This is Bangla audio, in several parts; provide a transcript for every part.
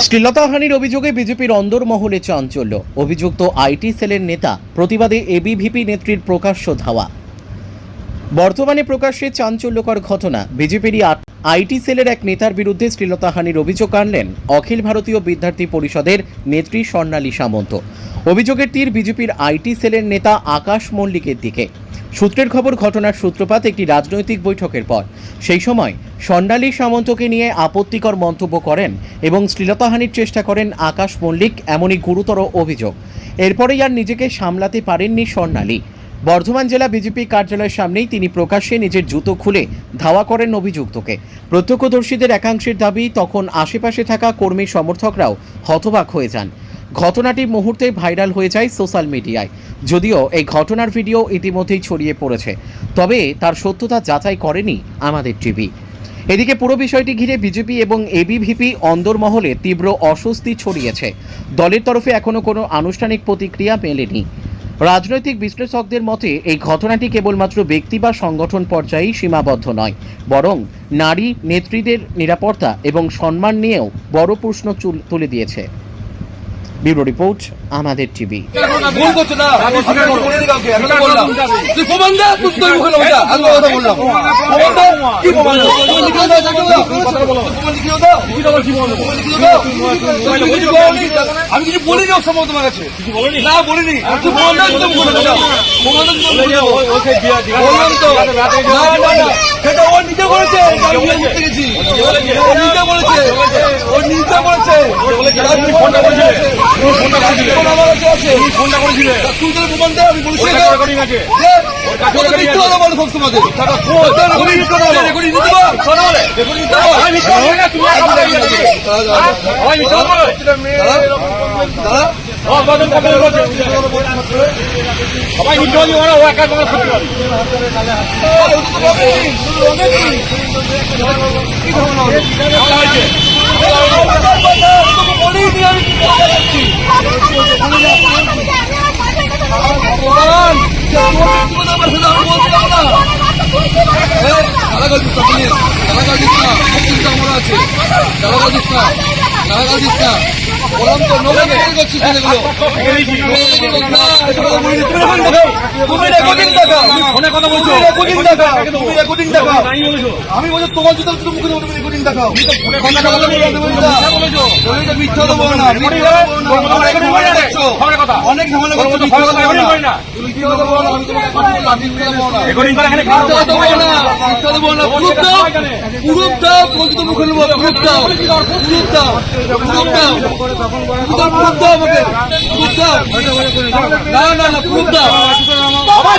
শ্লীলতাহানির অভিযোগে বিজেপির অন্দরমহলে চাঞ্চল্য। অভিযুক্ত আইটি সেলের নেতা প্রতিবাদে এবিভিপি নেত্রীর প্রকাশ্য ধাওয়া। বর্তমানে প্রকাশ্যে চাঞ্চল্যকর ঘটনা। বিজেপিরই আট- আইটি সেলের এক নেতার বিরুদ্ধে শ্লীলতাহানির অভিযোগ আনলেন অখিল ভারতীয় বিদ্যার্থী পরিষদের নেত্রী স্বর্ণালী সামন্ত। অভিযোগের তীর বিজেপির আইটি সেলের নেতা আকাশ মল্লিকের দিকে। সূত্রের খবর, ঘটনার সূত্রপাত একটি রাজনৈতিক বৈঠকের পর। সেই সময় স্বর্ণালী সামন্তকে নিয়ে আপত্তিকর মন্তব্য করেন এবং শ্লীলতাহানির চেষ্টা করেন আকাশ মল্লিক এমনই গুরুতর অভিযোগ। এরপরেই আর নিজেকে সামলাতে পারেননি স্বর্ণালী। বর্ধমান জেলা বিজেপি কার্যালয়ের সামনেই তিনি প্রকাশ্যে নিজের জুতো খুলে ধাওয়া করেন অভিযুক্তকে। প্রত্যক্ষদর্শীদের একাংশের দাবি, তখন আশেপাশে থাকা কর্মী সমর্থকরাও হতবাক হয়ে যান। ঘটনাটি মুহূর্তে ভাইরাল হয়ে যায় সোশ্যাল মিডিয়ায়। যদিও এই ঘটনার ভিডিও ইতিমধ্যেই ছড়িয়ে পড়েছে। তবে তার সত্যতা যাচাই করেনি আমাদের টিভি। এদিকে পুরো বিষয়টি ঘিরে বিজেপি এবং এবিভিপি অন্দরমহলে তীব্র অস্বস্তি ছড়িয়েছে। দলের তরফে এখনও কোনো আনুষ্ঠানিক প্রতিক্রিয়া মেলেনি। রাজনৈতিক বিশ্লেষকদের মতে, এই ঘটনাটি কেবলমাত্র ব্যক্তি বা সংগঠন পর্যায়েই সীমাবদ্ধ নয়, বরং নারী নেত্রীদের নিরাপত্তা এবং সম্মান নিয়েও বড় প্রশ্ন তুলে দিয়েছে। ব্যুরো রিপোর্ট আমাদের টিভি আমি কিছু বলোনি। ওর তোমার কাছে না বলিনি। বললাম। সেটা ও নিজে বলেছে। গেছি। ও নিজে বলেছে। ও নিজে বলেছে। আমি ফোনটা করেছিলে ফোন আমার আছে তুই যদি প্রমাণ দে আমি বলিস দে। দে। কত মিথ্যে কথা বলে সব তোমাদের। দে, রেকর্ডিং নিতে দাও। রেকর্ডিং নিতে দাও। রেকর্ডিং নিতে দাও। দাঁড়া, দাঁড়া। দাঁড়া। ও তো বলেনি। কি ধরনের হবে? তোকে বলিনি আমি কি করতে যাচ্ছি। ভগবান, যে তোমার ব্যক্তিগত ব্যাপার সেটা আমি বলতে পারব না। সব চিন্তা আমার আছে। দিস না। দিস না। বললাম তো, নোংরা করছিস। আমি বলছি তোমার জুতো তুমি রেকর্ডিং দেখাও কথা বলছি মিথ্যা মিথ্যা না। অনেক ঝামেলা না না না প্রুফ দাও আমার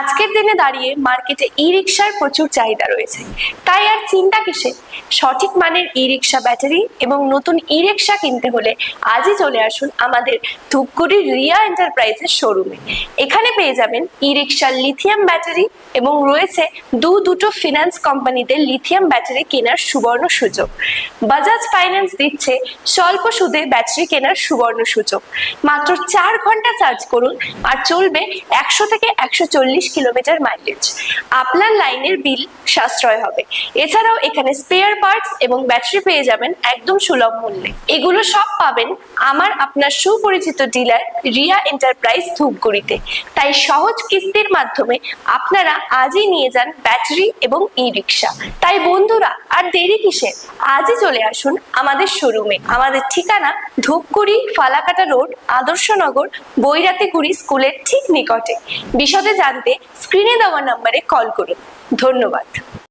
আজকের দিনে দাঁড়িয়ে মার্কেটে ই রিক্সার প্রচুর চাহিদা রয়েছে। তাই আর চিন্তা কিসে? সঠিক মানের ই রিক্সা ব্যাটারি এবং নতুন ই রিক্সা কিনতে হলে আজই চলে আসুন আমাদের ধূপগুড়ির রিয়া এন্টারপ্রাইজের শোরুমে। এখানে পেয়ে যাবেন ই রিক্সার লিথিয়াম ব্যাটারি এবং রয়েছে দু দুটো ফিনান্স কোম্পানিতে লিথিয়াম ব্যাটারি কেনার সুবর্ণ সুযোগ। বাজাজ ফাইন্যান্স দিচ্ছে স্বল্প সুদে ব্যাটারি কেনার সুবর্ণ সুযোগ। মাত্র চার ঘণ্টা চার্জ করুন আর চলবে একশো থেকে একশো চল্লিশ কিলোমিটার মাইলেজ আপনার লাইনের বিল সাশ্রয় হবে। এছাড়াও এখানে স্পেয়ার পার্টস এবং ব্যাটারি পেয়ে যাবেন একদম সুলভ মূল্যে। এগুলো সব পাবেন আমার আপনার সুপরিচিত ডিলার রিয়া এন্টারপ্রাইজ ধূপগুড়িতে। তাই সহজ কিস্তির মাধ্যমে আপনারা আজই নিয়ে যান ব্যাটারি এবং ই রিক্সা তাই বন্ধুরা, আর দেরি কিসের আজই চলে আসুন আমাদের শোরুমে। আমাদের ঠিকানা ধূপগুড়ি ফালাকাটা রোড আদর্শনগর বৈরাতিগুড়ি স্কুলের ঠিক নিকটে। বিশদে জানতে স্ক্রিনে দেওয়া নম্বরে কল করুন। ধন্যবাদ।